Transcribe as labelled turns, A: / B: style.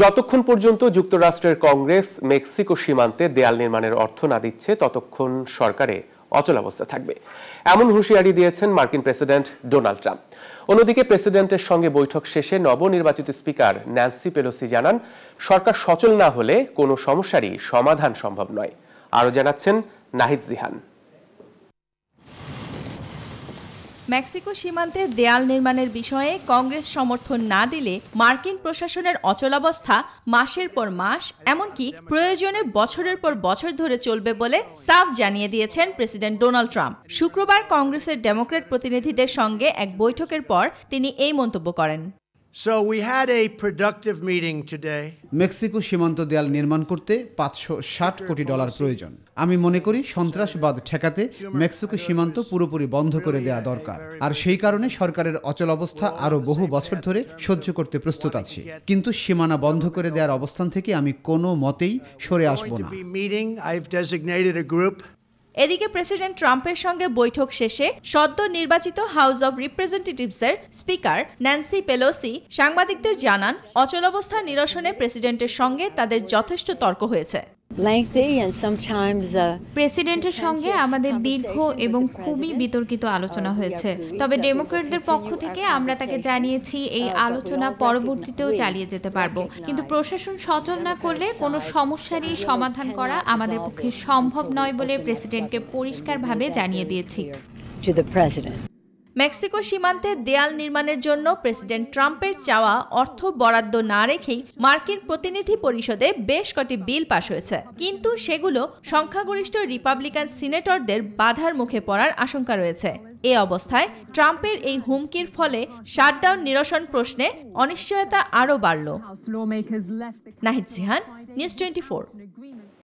A: যতক্ষণ পর্যন্ত যুক্তরাষ্ট্রের কংগ্রেস মেক্সিকো সীমান্তে দেয়াল নির্মাণের অর্থ না দিচ্ছে, ততক্ষণ সরকারে অচলাবস্থা থাকবে। এমন হুঁশিয়ারি দিয়েছেন মার্কিন প্রেসিডেন্ট ডোনাল্ড ট্রাম্প। অন্যদিকে প্রেসিডেন্টের সঙ্গে বৈঠক শেষে নবনির্বাচিত স্পিকার ন্যান্সি পেলোসি জানান, সরকার সচল না হলে কোনো সমস্যারই সমাধান সম্ভব নয়। আরও জানাচ্ছেন নাহিদ জিহান।
B: মেক্সিকো সীমান্তে দেয়াল নির্মাণের বিষয়ে কংগ্রেস সমর্থন না দিলে মার্কিন প্রশাসনের অচলাবস্থা মাসের পর মাস, এমনকি প্রয়োজনে বছরের পর বছর ধরে চলবে বলে সাফ জানিয়ে দিয়েছেন প্রেসিডেন্ট ডোনাল্ড ট্রাম্প। শুক্রবার কংগ্রেসের ডেমোক্রেট প্রতিনিধিদের সঙ্গে এক বৈঠকের পর তিনি এই মন্তব্য করেন।
C: So we had a productive meeting today.
D: Mexico সীমান্ত দেয়াল নির্মাণ করতে পাঁচশো ষাট কোটি ডলার প্রয়োজন। আমি মনে করি সন্ত্রাসবাদ ঠেকাতে মেক্সিকো সীমান্ত পুরোপুরি বন্ধ করে দেওয়া দরকার। আর সেই কারণে সরকারের অচল অবস্থা আরও বহু বছর ধরে সহ্য করতে প্রস্তুত আছি। কিন্তু সীমানা বন্ধ করে দেওয়ার অবস্থান থেকে আমি কোনো মতেই সরে আসব না।
B: এদিকে প্রেসিডেন্ট ট্রাম্পের সঙ্গে বৈঠক শেষে সদ্য নির্বাচিত হাউস অব রিপ্রেজেন্টেটিভসের স্পিকার ন্যান্সি পেলোসি সাংবাদিকদের জানান, অচলাবস্থা নিরসনে প্রেসিডেন্টের সঙ্গে তাদের যথেষ্ট তর্ক হয়েছে।
E: Uh,
F: প্রেসিডেন্টের সঙ্গে আমাদের দীর্ঘ এবং খুবই বিতর্কিত আলোচনা হয়েছে। তবে ডেমোক্রেটদের পক্ষ থেকে আমরা তাকে জানিয়েছি এই আলোচনা পরবর্তীতেও চালিয়ে যেতে পারব। কিন্তু প্রশাসন সচল না করলে কোনো সমস্যারই সমাধান করা আমাদের পক্ষে সম্ভব নয় বলে প্রেসিডেন্টকে পরিষ্কারভাবে জানিয়ে দিয়েছি.
B: মেক্সিকো সীমান্তে দেয়াল নির্মাণের জন্য প্রেসিডেন্ট ট্রাম্পের চাওয়া অর্থ বরাদ্দ না রেখেই মার্কিন প্রতিনিধি পরিষদে বেশ কটি বিল পাশ হয়েছে। কিন্তু সেগুলো সংখ্যাগরিষ্ঠ রিপাবলিকান সিনেটরদের বাধার মুখে পড়ার আশঙ্কা রয়েছে। এ অবস্থায় ট্রাম্পের এই হুমকির ফলে শাটডাউন নিরসন প্রশ্নে অনিশ্চয়তা আরও বাড়ল। Nahid সিহান news twenty